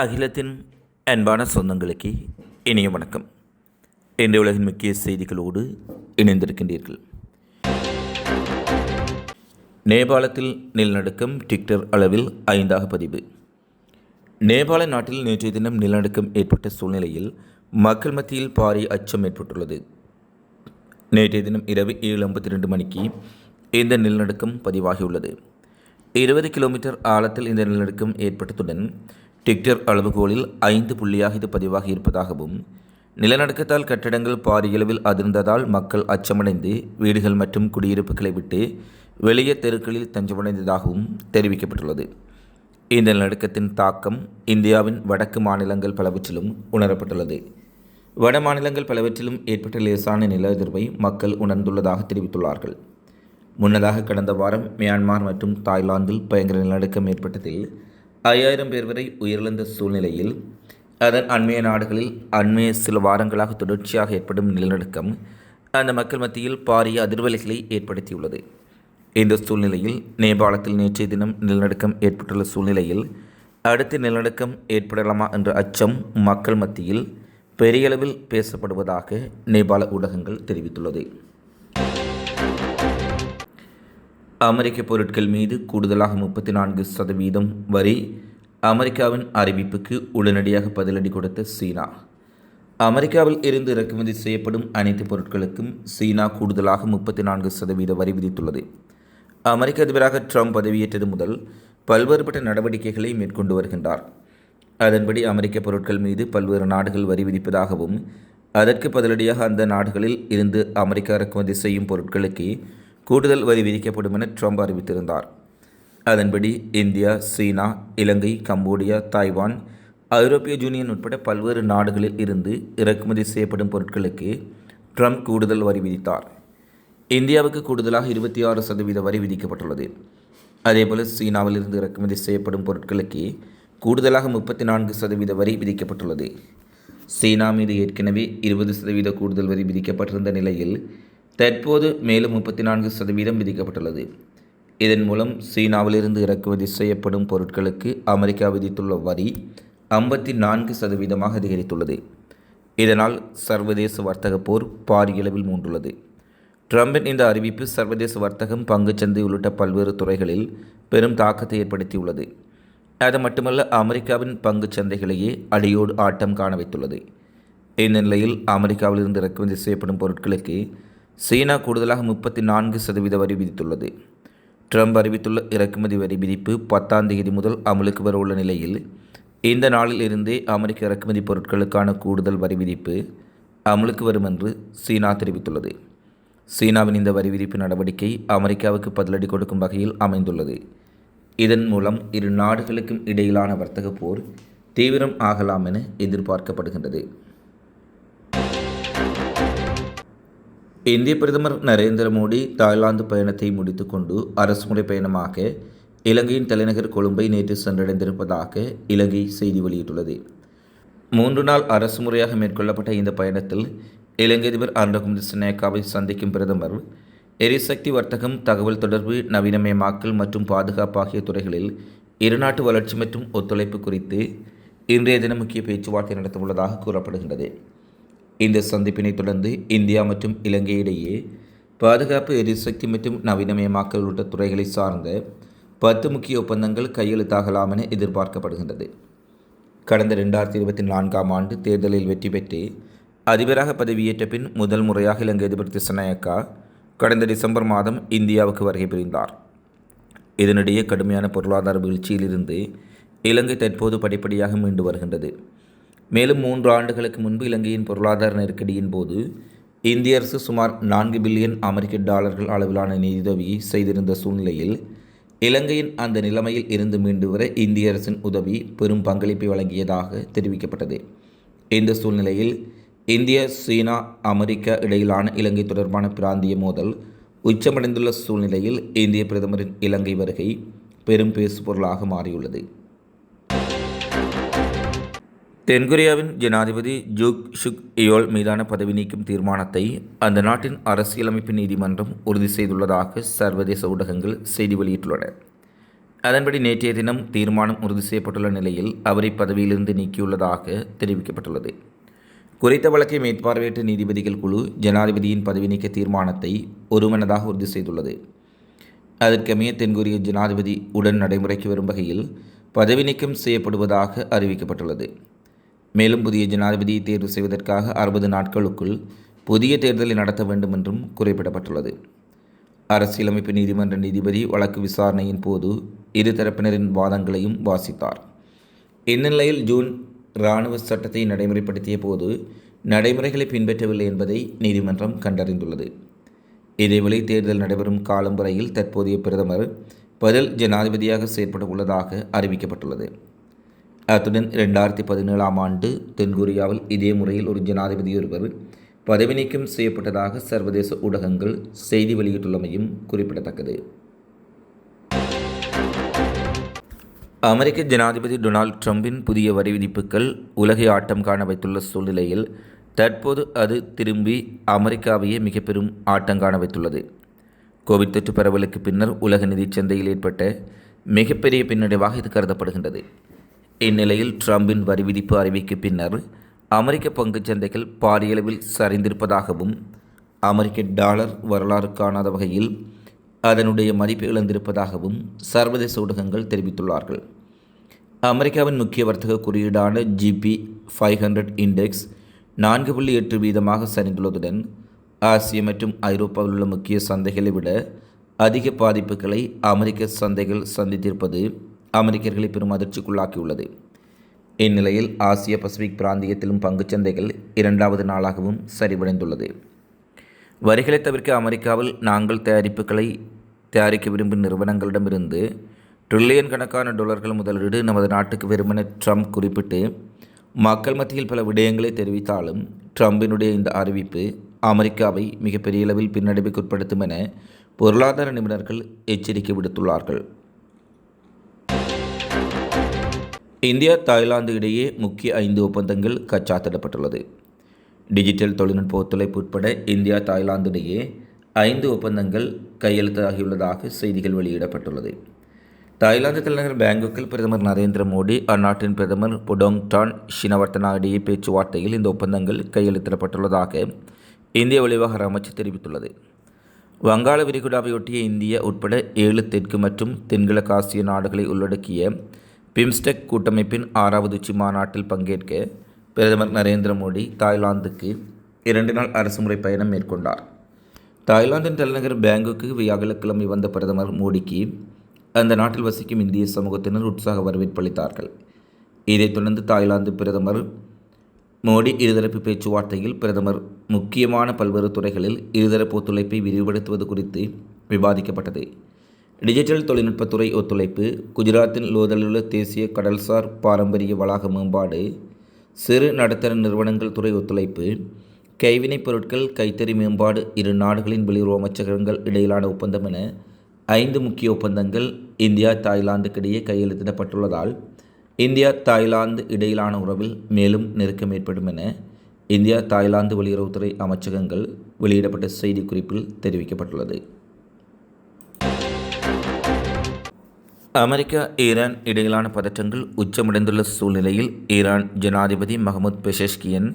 அகிலத்தின் அன்பான சொந்தங்களுக்கு இனிய வணக்கம். இன்றைய உலகின் முக்கிய செய்திகளோடு இணைந்திருக்கின்றீர்கள். நேபாளத்தில் நிலநடுக்கம் டிக்டர் அளவில் ஐந்தாக பதிவு. நேபாள நாட்டில் நேற்றைய தினம் நிலநடுக்கம் ஏற்பட்ட சூழ்நிலையில் மக்கள் மத்தியில் பாரிய அச்சம் ஏற்பட்டுள்ளது. நேற்றைய தினம் இரவு ஏழு ஐம்பத்தி ரெண்டு மணிக்கு இந்த நிலநடுக்கம் பதிவாகியுள்ளது. இருபது கிலோமீட்டர் ஆழத்தில் இந்த நிலநடுக்கம் ஏற்பட்டதுடன் டிக்டர் அளவுகோலில் ஐந்து புள்ளியாக இது பதிவாகி இருப்பதாகவும் நிலநடுக்கத்தால் கட்டடங்கள் பாரியளவில் அதிர்ந்ததால் மக்கள் அச்சமடைந்து வீடுகள் மற்றும் குடியிருப்புகளை விட்டு வெளியே தெருக்களில் தஞ்சமடைந்ததாகவும் தெரிவிக்கப்பட்டுள்ளது. இந்த நிலநடுக்கத்தின் தாக்கம் இந்தியாவின் வடக்கு மாநிலங்கள் பலவற்றிலும் உணரப்பட்டுள்ளது. வட மாநிலங்கள் பலவற்றிலும் ஏற்பட்ட லேசான நில அதிர்வை மக்கள் உணர்ந்துள்ளதாக தெரிவித்துள்ளார்கள். முன்னதாக கடந்த வாரம் மியான்மர் மற்றும் தாய்லாந்தில் பயங்கர நிலநடுக்கம் ஏற்பட்டதில் ஐயாயிரம் பேர் வரை உயிரிழந்த சூழ்நிலையில் அதன் அண்மைய நாடுகளில் அண்மைய சில வாரங்களாக தொடர்ச்சியாக ஏற்படும் நிலநடுக்கம் அந்த மக்கள் மத்தியில் பாரிய அதிர்வலைகளை ஏற்படுத்தியுள்ளது. இந்த சூழ்நிலையில் நேபாளத்தில் நேற்றைய தினம் நிலநடுக்கம் ஏற்பட்டுள்ள சூழ்நிலையில் அடுத்து நிலநடுக்கம் ஏற்படலாமா என்ற அச்சம் மக்கள் மத்தியில் பெரியளவில் பேசப்படுவதாக நேபாள ஊடகங்கள் தெரிவித்துள்ளது. அமெரிக்க பொருட்கள் மீது கூடுதலாக முப்பத்தி நான்கு சதவீதம் வரி அமெரிக்காவின் அறிவிப்புக்கு உடனடியாக பதிலடி கொடுத்த சீனா. அமெரிக்காவில் இருந்து இறக்குமதி செய்யப்படும் அனைத்து பொருட்களுக்கும் சீனா கூடுதலாக முப்பத்தி நான்கு சதவீத வரி விதித்துள்ளது. அமெரிக்க அதிபராக ட்ரம்ப் பதவியேற்றது முதல் பல்வேறுபட்ட நடவடிக்கைகளை மேற்கொண்டு வருகின்றார். அதன்படி அமெரிக்க பொருட்கள் மீது பல்வேறு நாடுகள் வரி விதிப்பதாகவும் அதற்கு பதிலடியாக அந்த நாடுகளில் இருந்து அமெரிக்கா இறக்குமதி செய்யும் பொருட்களுக்கு கூடுதல் வரி விதிக்கப்படும் என ட்ரம்ப் அறிவித்திருந்தார். அதன்படி இந்தியா சீனா இலங்கை கம்போடியா தாய்வான் ஐரோப்பிய யூனியன் உட்பட பல்வேறு நாடுகளில் இருந்து இறக்குமதி செய்யப்படும் பொருட்களுக்கு ட்ரம்ப் கூடுதல் வரி விதித்தார். இந்தியாவுக்கு கூடுதலாக இருபத்தி ஆறு சதவீத வரி விதிக்கப்பட்டுள்ளது. அதேபோல் சீனாவில் இருந்து இறக்குமதி செய்யப்படும் பொருட்களுக்கு கூடுதலாக முப்பத்தி நான்கு சதவீத வரி விதிக்கப்பட்டுள்ளது. சீனா மீது ஏற்கனவே இருபது சதவீத கூடுதல் வரி விதிக்கப்பட்டிருந்த நிலையில் தற்போது மேலும் முப்பத்தி நான்கு சதவீதம் விதிக்கப்பட்டுள்ளது. இதன் மூலம் சீனாவிலிருந்து இறக்குமதி செய்யப்படும் பொருட்களுக்கு அமெரிக்கா விதித்துள்ள வரி ஐம்பத்தி நான்கு சதவீதமாக அதிகரித்துள்ளது. இதனால் சர்வதேச வர்த்தக போர் பாரியளவில் மூண்டுள்ளது. ட்ரம்பின் இந்த அறிவிப்பு சர்வதேச வர்த்தகம் பங்குச்சந்தை உள்ளிட்ட பல்வேறு துறைகளில் பெரும் தாக்கத்தை ஏற்படுத்தியுள்ளது. அது மட்டுமல்ல அமெரிக்காவின் பங்கு சந்தைகளையே அடியோடு ஆட்டம் காண வைத்துள்ளது. இந்த நிலையில் அமெரிக்காவிலிருந்து இறக்குமதி செய்யப்படும் பொருட்களுக்கு சீனா கூடுதலாக முப்பத்தி நான்கு சதவீத வரி விதித்துள்ளது. ட்ரம்ப் அறிவித்துள்ள இறக்குமதி வரி விதிப்பு பத்தாம் தேதி முதல் அமலுக்கு வரவுள்ள நிலையில் இந்த நாளில் இருந்தே அமெரிக்க இறக்குமதி பொருட்களுக்கான கூடுதல் வரி விதிப்பு அமலுக்கு வரும் என்று சீனா தெரிவித்துள்ளது. சீனாவின் இந்த வரி விதிப்பு நடவடிக்கை அமெரிக்காவுக்கு பதிலடி கொடுக்கும் வகையில் அமைந்துள்ளது. இதன் மூலம் இரு நாடுகளுக்கும் இடையிலான வர்த்தக போர் தீவிரம் ஆகலாம் என எதிர்பார்க்கப்படுகின்றது. இந்திய பிரதமர் நரேந்திர மோடி தாய்லாந்து பயணத்தை முடித்துக்கொண்டு அரசுமுறை பயணமாக இலங்கையின் தலைநகர் கொழும்பை நேற்று சென்றடைந்திருப்பதாக இலங்கை செய்தி வெளியிட்டுள்ளது. மூன்று நாள் அரசுமுறையாக மேற்கொள்ளப்பட்ட இந்த பயணத்தில் இலங்கை அதிபர் அருண்குமார் சினேகாவை சந்திக்கும் பிரதமர் எரிசக்தி வர்த்தகம் தகவல் தொடர்பு நவீனமயமாக்கல் மற்றும் பாதுகாப்பு ஆகிய துறைகளில் இருநாட்டு வளர்ச்சி மற்றும் ஒத்துழைப்பு குறித்து இன்றைய தினம் முக்கிய பேச்சுவார்த்தை நடத்தவுள்ளதாக கூறப்படுகின்றது. இந்த சந்திப்பினை தொடர்ந்து இந்தியா மற்றும் இலங்கை இடையே பாதுகாப்பு எரிசக்தி மற்றும் நவீனமயமாக்கல் உள்ளிட்ட துறைகளை சார்ந்த பத்து முக்கிய ஒப்பந்தங்கள் கையெழுத்தாகலாம் என எதிர்பார்க்கப்படுகின்றது. கடந்த ரெண்டாயிரத்தி இருபத்தி நான்காம் ஆண்டு தேர்தலில் வெற்றி பெற்று அதிபராக பதவியேற்ற பின் முதல் முறையாக இலங்கை அதிபர் திசநாயக்கா கடந்த டிசம்பர் மாதம் இந்தியாவுக்கு வருகை புரிந்தார். இதனிடையே கடுமையான பொருளாதார வீழ்ச்சியிலிருந்து இலங்கை தற்போது படிப்படியாக மீண்டு வருகின்றது. மேலும் மூன்று ஆண்டுகளுக்கு முன்பு இலங்கையின் பொருளாதார நெருக்கடியின் போது இந்திய அரசு சுமார் நான்கு பில்லியன் அமெரிக்க டாலர்கள் அளவிலான நிதியுதவியை செய்திருந்த சூழ்நிலையில் இலங்கையின் அந்த நிலைமையில் இருந்து மீண்டு வர இந்திய அரசின் உதவி பெரும் பங்களிப்பை வழங்கியதாக தெரிவிக்கப்பட்டது. இந்த சூழ்நிலையில் இந்திய சீனா அமெரிக்கா இடையிலான இலங்கை தொடர்பான பிராந்திய மோதல் உச்சமடைந்துள்ள சூழ்நிலையில் இந்திய பிரதமரின் இலங்கை வருகை பெரும் பேசுபொருளாக மாறியுள்ளது. தென்கொரியாவின் ஜனாதிபதி ஜூக் ஷுக் இயோல் மீதான பதவி நீக்கும் தீர்மானத்தை அந்த நாட்டின் அரசியலமைப்பு நீதிமன்றம் உறுதி செய்துள்ளதாக சர்வதேச ஊடகங்கள் செய்தி வெளியிட்டுள்ளன. அதன்படி நேற்றைய தினம் தீர்மானம் உறுதி செய்யப்பட்டுள்ள நிலையில் அவரை பதவியிலிருந்து நீக்கியுள்ளதாக தெரிவிக்கப்பட்டுள்ளது. குறித்த வழக்கை மேற்பார்வையிட்ட நீதிபதிகள் குழு ஜனாதிபதியின் பதவி நீக்க தீர்மானத்தை ஒருமனதாக உறுதி செய்துள்ளது. அதற்கமைய தென்கொரிய ஜனாதிபதி உடன் நடைமுறைக்கு வரும் வகையில் பதவி நீக்கம் செய்யப்படுவதாக அறிவிக்கப்பட்டுள்ளது. மேலும் புதிய ஜனாதிபதியை தேர்வு செய்வதற்காக அறுபது நாட்களுக்குள் புதிய தேர்தலை நடத்த வேண்டும் என்றும் குறிப்பிடப்பட்டுள்ளது. அரசியலமைப்பு நீதிமன்ற நீதிபதி வழக்கு விசாரணையின் போது இரு தரப்பினரின் வாதங்களையும் வாசித்தார். இந்நிலையில் ஜூன் இராணுவ சட்டத்தை நடைமுறைப்படுத்திய போது நடைமுறைகளை பின்பற்றவில்லை என்பதை நீதிமன்றம் கண்டறிந்துள்ளது. இதேவேளை தேர்தல் நடைபெறும் காலம் வரையில் தற்போதைய பிரதமர் பதில் ஜனாதிபதியாக செயற்பட உள்ளதாக அறிவிக்கப்பட்டுள்ளது. அத்துடன் இரண்டாயிரத்தி பதினேழாம் ஆண்டு தென்கொரியாவில் இதே முறையில் ஒரு ஜனாதிபதி ஒருவர் பதவி நீக்கம் செய்யப்பட்டதாக சர்வதேச ஊடகங்கள் செய்தி வெளியிட்டுள்ளமையும் குறிப்பிடத்தக்கது. அமெரிக்க ஜனாதிபதி டொனால்ட் ட்ரம்பின் புதிய வரி விதிப்புகள் உலகை ஆட்டம் காண வைத்துள்ள சூழ்நிலையில் தற்போது அது திரும்பி அமெரிக்காவையே மிக பெரும் ஆட்டம் காண வைத்துள்ளது. கோவிட் தொற்று பரவலுக்கு பின்னர் உலக நிதிச் சந்தையில் ஏற்பட்ட மிகப்பெரிய பின்னடைவாக இது கருதப்படுகின்றது. இந்நிலையில் ட்ரம்பின் வரி விதிப்பு அறிவிக்கு பின்னர் அமெரிக்க பங்குச் சந்தைகள் பாரியளவில் சரிந்திருப்பதாகவும் அமெரிக்க டாலர் வரலாறு காணாத வகையில் அதனுடைய மதிப்பு இழந்திருப்பதாகவும் சர்வதேச ஊடகங்கள் தெரிவித்துள்ளார்கள். அமெரிக்காவின் முக்கிய வர்த்தக குறியீடான G P five hundred index நான்கு புள்ளி எட்டு வீதமாக சரிந்துள்ளதுடன் ஆசிய மற்றும் ஐரோப்பாவில் உள்ள முக்கிய சந்தைகளை விட அதிக பாதிப்புகளை அமெரிக்க சந்தைகள் சந்தித்திருப்பது அமெரிக்கர்களை பெரும் அதிர்ச்சிக்குள்ளாக்கியுள்ளது. இந்நிலையில் ஆசிய பசிபிக் பிராந்தியத்திலும் பங்குச்சந்தைகள் இரண்டாவது நாளாகவும் சரிவடைந்துள்ளது. வரிகளை தவிர்க்க அமெரிக்காவில் நாங்கள் தயாரிப்புகளை தயாரிக்க விரும்பும் நிறுவனங்களிடமிருந்து ட்ரில்லியன் கணக்கான டாலர்கள் முதலீடு நமது நாட்டுக்கு வெறுமன ட்ரம்ப் குறிப்பிட்டு மக்கள் மத்தியில் பல விடயங்களை தெரிவித்தாலும் ட்ரம்பினுடைய இந்த அறிவிப்பு அமெரிக்காவை மிகப்பெரிய அளவில் பின்னடைவுக்குட்படுத்தும் என பொருளாதார நிபுணர்கள் எச்சரிக்கை விடுத்துள்ளார்கள். இந்தியா தாய்லாந்து இடையே முக்கிய ஐந்து ஒப்பந்தங்கள் கச்சாத்திடப்பட்டுள்ளது. டிஜிட்டல் தொழில்நுட்ப ஒத்துழைப்பு உட்பட இந்தியா தாய்லாந்து இடையே ஐந்து ஒப்பந்தங்கள் கையெழுத்தாகியுள்ளதாக செய்திகள் வெளியிடப்பட்டுள்ளது. தாய்லாந்து தலைநகர் பேங்காக்கில் பிரதமர் நரேந்திர மோடி அந்நாட்டின் பிரதமர் புடோங் டான் ஷினவர்த்தனா இடையே பேச்சுவார்த்தையில் இந்த ஒப்பந்தங்கள் கையெழுத்திடப்பட்டுள்ளதாக இந்திய வெளிவகார அமைச்சு தெரிவித்துள்ளது. வங்காள விரிகுடாவையொட்டிய இந்தியா உட்பட ஏழு தெற்கு மற்றும் தென்கிழக்காசிய நாடுகளை உள்ளடக்கிய பிம்ஸ்டெக் கூட்டமைப்பின் ஆறாவது உச்சி மாநாட்டில் பங்கேற்க பிரதமர் நரேந்திர மோடி தாய்லாந்துக்கு இரண்டு நாள் அரசுமுறை பயணம் மேற்கொண்டார். தாய்லாந்தின் தலைநகர் பேங்குக்கு வியாழக்கிழமை வந்த பிரதமர் மோடிக்கு அந்த நாட்டில் வசிக்கும் இந்திய சமூகத்தினர் உற்சாக வரவேற்பு அளித்தார்கள். இதைத் தொடர்ந்து தாய்லாந்து பிரதமர் மோடி இருதரப்பு பேச்சுவார்த்தையில் பிரதமர் முக்கியமான பல்வேறு துறைகளில் இருதரப்பு ஒத்துழைப்பை விரிவுபடுத்துவது குறித்து விவாதிக்கப்பட்டது. டிஜிட்டல் தொழில்நுட்பத்துறை ஒத்துழைப்பு குஜராத்தின் லோதலுள்ள தேசிய கடல்சார் பாரம்பரிய வளாக மேம்பாடு சிறு நடுத்தர நிறுவனங்கள் துறை ஒத்துழைப்பு கைவினைப் பொருட்கள் கைத்தறி மேம்பாடு இரு நாடுகளின் வெளியுறவு அமைச்சகங்கள் இடையிலான ஒப்பந்தம் என ஐந்து முக்கிய ஒப்பந்தங்கள் இந்தியா தாய்லாந்துக்கிடையே கையெழுத்திடப்பட்டுள்ளதால் இந்தியா தாய்லாந்து இடையிலான உறவில் மேலும் நெருக்கம் ஏற்படும் என இந்தியா தாய்லாந்து வெளியுறவுத்துறை அமைச்சகங்கள் வெளியிடப்பட்ட செய்திக்குறிப்பில் தெரிவிக்கப்பட்டுள்ளது. அமெரிக்கா ஈரான் இடையிலான பதற்றங்கள் உச்சமடைந்துள்ள சூழ்நிலையில் ஈரான் ஜனாதிபதி மஹமூத் பெஷஷ்கியன்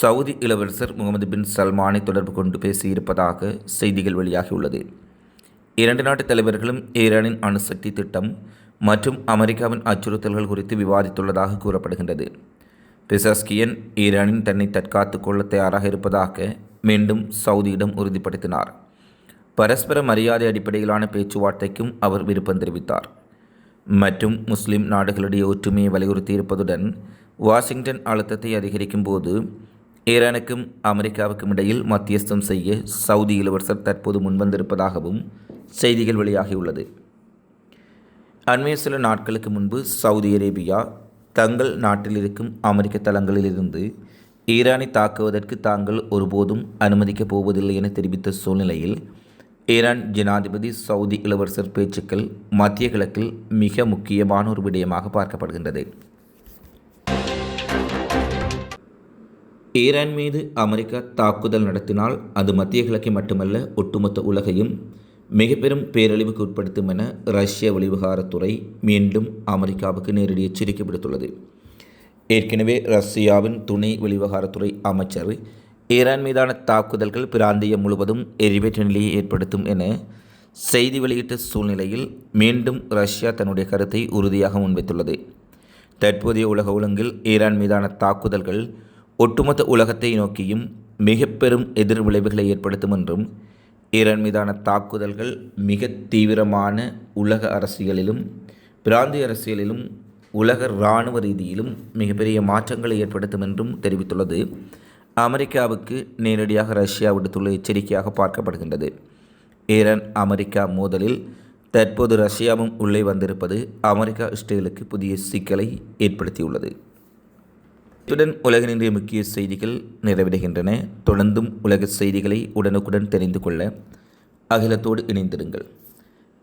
சவுதி இளவரசர் முகமது பின் சல்மானை தொடர்பு கொண்டு பேசியிருப்பதாக செய்திகள் வெளியாகியுள்ளது. இரண்டு நாட்டு தலைவர்களும் ஈரானின் அணுசக்தி திட்டம் மற்றும் அமெரிக்காவின் அச்சுறுத்தல்கள் குறித்து விவாதித்துள்ளதாக கூறப்படுகின்றது. பெசஸ்கியன் ஈரானின் தன்னை தற்காத்து கொள்ள தயாராக இருப்பதாக மீண்டும் சவுதியிடம் உறுதிப்படுத்தினார். பரஸ்பர மரியாதை அடிப்படையிலான பேச்சுவார்த்தைக்கும் அவர் விருப்பம் தெரிவித்தார். மற்றும் முஸ்லிம் நாடுகளுடைய ஒற்றுமையை வலியுறுத்தியிருப்பதுடன் வாஷிங்டன் அழுத்தத்தை அதிகரிக்கும் போது ஈரானுக்கும் அமெரிக்காவுக்கும் இடையில் மத்தியஸ்தம் செய்ய சவுதி இளவரசர் தற்போது முன்வந்திருப்பதாகவும் செய்திகள் வெளியாகியுள்ளது. அண்மைய சில நாட்களுக்கு முன்பு சவுதி அரேபியா தங்கள் நாட்டில் இருக்கும் அமெரிக்க தளங்களிலிருந்து ஈரானை தாக்குவதற்கு தாங்கள் ஒருபோதும் அனுமதிக்கப் போவதில்லை என தெரிவித்த சூழ்நிலையில் ஈரான் ஜனாதிபதி சவுதி இளவரசர் பேச்சுக்கள் மத்திய கிழக்கில் மிக முக்கியமான ஒரு விடயமாக பார்க்கப்படுகின்றது. ஈரான் மீது அமெரிக்கா தாக்குதல் நடத்தினால் அது மத்திய கிழக்கை மட்டுமல்ல ஒட்டுமொத்த உலகையும் மிக பெரும் பேரழிவுக்கு உட்படுத்தும் என ரஷ்ய வெளிவிவகாரத்துறை மீண்டும் அமெரிக்காவுக்கு நேரடி எச்சரிக்கை விடுத்துள்ளது ஏற்கனவே ரஷ்யாவின் துணை வெளிவிவகாரத்துறை அமைச்சர் ஈரான் மீதான தாக்குதல்கள் பிராந்தியம் முழுவதும் எரிவேற்ற நிலையை ஏற்படுத்தும் என செய்தி வெளியிட்ட சூழ்நிலையில் மீண்டும் ரஷ்யா தன்னுடைய கருத்தை உறுதியாக முன்வைத்துள்ளது. தற்போதைய உலக ஒழுங்கில் ஈரான் மீதான தாக்குதல்கள் ஒட்டுமொத்த உலகத்தை நோக்கியும் மிக பெரும் எதிர் விளைவுகளை ஏற்படுத்தும் என்றும் ஈரான் மீதான தாக்குதல்கள் மிக தீவிரமான உலக அரசியலிலும் பிராந்திய அரசியலிலும் உலக இராணுவ ரீதியிலும் மிகப்பெரிய மாற்றங்களை ஏற்படுத்தும் என்றும் தெரிவித்துள்ளது. அமெரிக்காவுக்கு நேரடியாக ரஷ்யா விடுத்துள்ள எச்சரிக்கையாக பார்க்கப்படுகின்றது. ஈரான் அமெரிக்கா மோதலில் தற்போது ரஷ்யாவும் உள்ளே வந்திருப்பது அமெரிக்கா இஸ்ரேலுக்கு புதிய சிக்கலை ஏற்படுத்தியுள்ளது. இத்துடன் உலகின் முக்கிய செய்திகள் நிறைவடைகின்றன. தொடர்ந்தும் உலக செய்திகளை உடனுக்குடன் தெரிந்து கொள்ள அகிலத்தோடு இணைந்திருங்கள்.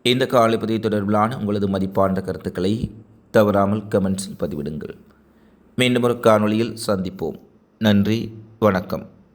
இந்த காலைப்பதிவு தொடர்பிலான உங்களது மதிப்பான கருத்துக்களை தவறாமல் கமெண்ட்ஸில் பதிவிடுங்கள். மீண்டும் ஒரு காணொளியில் சந்திப்போம். நன்றி. வணக்கம்.